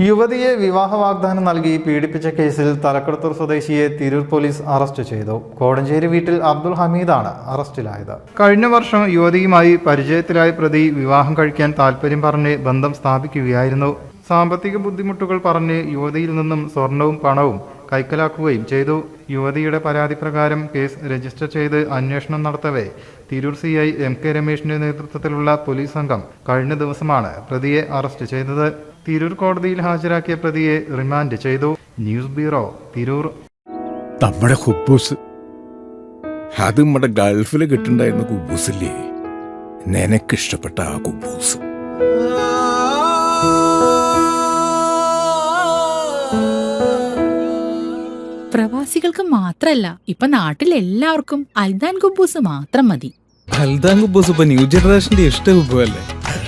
യുവതിയെ വിവാഹ വാഗ്ദാനം നൽകി പീഡിപ്പിച്ച കേസിൽ തലക്കടത്തൂർ സ്വദേശിയെ തിരൂർ പോലീസ് അറസ്റ്റ് ചെയ്തു. കോടഞ്ചേരി വീട്ടിൽ അബ്ദുൾ ഹമീദാണ് അറസ്റ്റിലായത്. കഴിഞ്ഞ വർഷം യുവതിയുമായി പരിചയത്തിലായ പ്രതി വിവാഹം കഴിക്കാൻ താല്പര്യം പറഞ്ഞ് ബന്ധം സ്ഥാപിക്കുകയായിരുന്നു. സാമ്പത്തിക ബുദ്ധിമുട്ടുകൾ പറഞ്ഞ് യുവതിയിൽ നിന്നും സ്വർണവും പണവും കൈക്കലാക്കുകയും ചെയ്തു. യുവതിയുടെ പരാതി പ്രകാരം കേസ് രജിസ്റ്റർ ചെയ്ത് അന്വേഷണം നടത്തവേ Tirur C I M K രമേശിന്റെ നേതൃത്വത്തിലുള്ള പോലീസ് സംഘം കഴിഞ്ഞ ദിവസമാണ് പ്രതിയെ അറസ്റ്റ് ചെയ്തത്. തിരൂർ കോടതിയിൽ ഹാജരാക്കിയ പ്രതിയെ റിമാൻഡ് ചെയ്തു. News bureau Tirur. നമ്മുടെ കുബൂസ് അത് നമ്മുടെ ഗൾഫിൽ കിട്ടുണ്ടായിരുന്ന കുബൂസില്ലേ? നിനക്കിഷ്ടപ്പെട്ട ആ കുബൂസ്. പ്രവാസികൾക്ക് മാത്രല്ല ഇപ്പൊ നാട്ടിൽ എല്ലാവർക്കും അൽദാൻ കുബൂസ് മാത്രം മതി. അൽദാൻ കുബൂസ് ഇപ്പൊ ന്യൂ ജനറേഷന്റെ ഇഷ്ട കുബുവല്ലേ